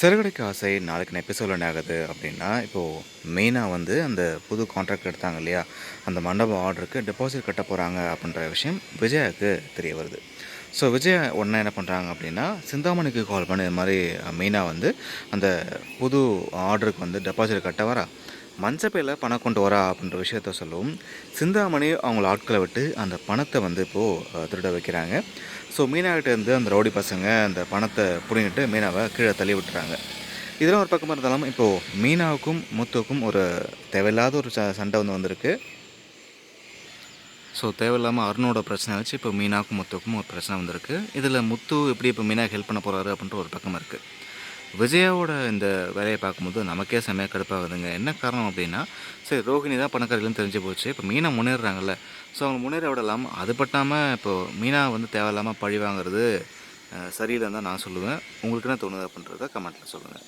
சிறுகடைக்கு ஆசை நாளைக்கு எபிசோட் என்ன ஆகுது அப்படின்னா இப்போது மெயினாக வந்து அந்த புது கான்ட்ராக்ட் எடுத்தாங்க இல்லையா? அந்த மண்டபம் ஆர்டருக்கு டெபாசிட் கட்ட போகிறாங்க அப்படின்ற விஷயம் விஜயாவுக்கு தெரிய வருது. ஸோ விஜயா உடனே என்ன பண்ணுறாங்க அப்படின்னா சிந்தாமணிக்கு கால் பண்ணி இது மாதிரி மெயினாக வந்து அந்த புது ஆர்டருக்கு வந்து டெபாசிட் கட்ட வரா? மஞ்சப்பையில் பணம் கொண்டு வரா அப்படின்ற விஷயத்த சொல்லவும் சிந்தாமணி அவங்கள ஆட்களை விட்டு அந்த பணத்தை வந்து இப்போது திருட வைக்கிறாங்க. ஸோ மீனாகிட்ட இருந்து அந்த ரவுடி பசங்க அந்த பணத்தை பிடிங்கிட்டு மீனாவை கீழே தள்ளி விட்டுறாங்க. இதெல்லாம் ஒரு பக்கமாக இருந்தாலும் இப்போது மீனாவுக்கும் முத்துக்கும் ஒரு தேவையில்லாத ஒரு ச சண்டை வந்து வந்திருக்கு. ஸோ தேவையில்லாமல் அருணோட பிரச்சனை வச்சு இப்போ மீனாவுக்கும் முத்துக்கும் ஒரு பிரச்சனை வந்திருக்கு. இதில் முத்து எப்படி இப்போ மீனாக ஹெல்ப் பண்ண போகிறாரு அப்படின்ற ஒரு பக்கம் இருக்குது விஜயாவோட இந்த வேலையை பார்க்கும்போது நமக்கே செம்மையாக கடுப்பாகுதுங்க. என்ன காரணம் அப்படின்னா சரி ரோஹிணி தான் பணக்காரிகளும் தெரிஞ்சு போச்சு. இப்போ மீனா முன்னேறுறாங்கல்ல. ஸோ அவங்க முன்னேற விடலாம் அது பட்டாமல் இப்போது மீனா வந்து தேவையில்லாமல் பழி வாங்குறது சரியில்லைன்னு தான் நான் சொல்லுவேன். உங்களுக்கு என்ன தோணுது அப்படின்றத கமெண்ட்டில் சொல்லுங்கள்